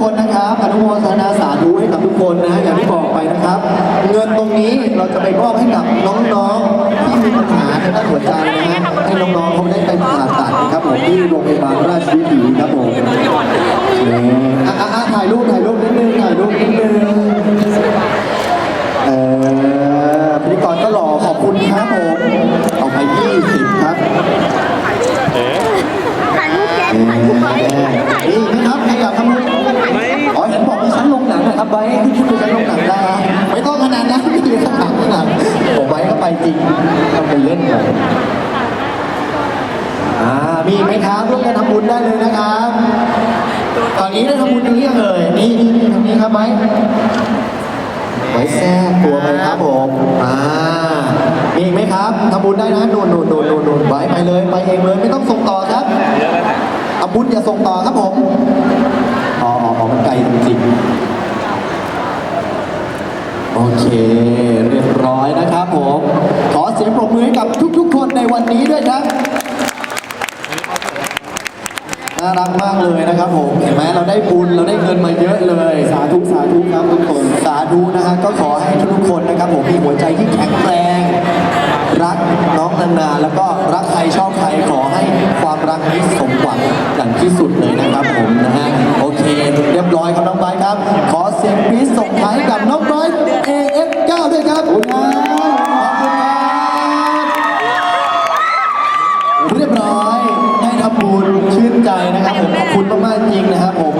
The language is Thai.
คนนะครับอนุโมทนาสาธุให้กับทุกคนนะอย่างที่บอกไปนะครับ เงินตรงนี้เราจะไปมอบให้กับน้องๆที่มีปัญหาทางด้านหัวใจนะฮะให้น้องๆเขาได้ไปผ่าตัดนะครับผมที่โรงพยาบาลราชวิถีครับผมนี่อะอะอะถ่ายรูปถ่ายรูปนิดนึงถ่ายรูปนิดนึงเออพิธีกรก็หล่อขอบคุณครับผมเอาไป20ครับถ่ายรูปแกถ่ายรูปไว้ถ่ายรูนี่ ที่คิดว่าชั้นลงหนังได้ไม่ต้องขนาดนั้นไม่มีข้างหลังข้างหลังผมไว้ก็ไปจริงทำเป็นเล่นไปอ่ามีไหมครับร่วมกันทำบุญได้เลยนะครับ ตอนนี้ได้ทำบุญตรงนี้ยังเลยนี่นี่นี่ทางนี้ครับไว้ไว้แทรกตัวไปครับผมอ่ามีอีกไหมครับทำบุญได้นะนูนนูนนูนนูนนูนไว้ไปเลยไปเองเลยไม่ต้องส่งต่อครับอาบุญอย่าส่งต่อครับผมอ๋ออ๋ออ๋อมันไกลจริงๆ โอเค เรียบร้อยนะครับผม ขอเสียงปรบมือให้กับทุกๆ คนในวันนี้ด้วยครับน่ารักมากเลยนะครับผม เห็นไหมเราได้บุญเราได้เงินมาเยอะเลย สาธุสาธุครับทุกคน สาธุนะฮะก็ขอให้ทุกๆคนนะครับผมมีหัวใจที่แข็งแรง รักน้องนานๆแล้วก็รักใครชอบใครขอให้ความรักนี้สมหวังอย่างที่สุดเลยนะครับ เสียงปี๊ส่งท้ายกับน้องไบรท์ AF9 ด้วยครับขอบคุณครับเรียบร้อยให้ทำบุญชื่นใจนะครับผมขอบคุณมากๆจริงนะครับผม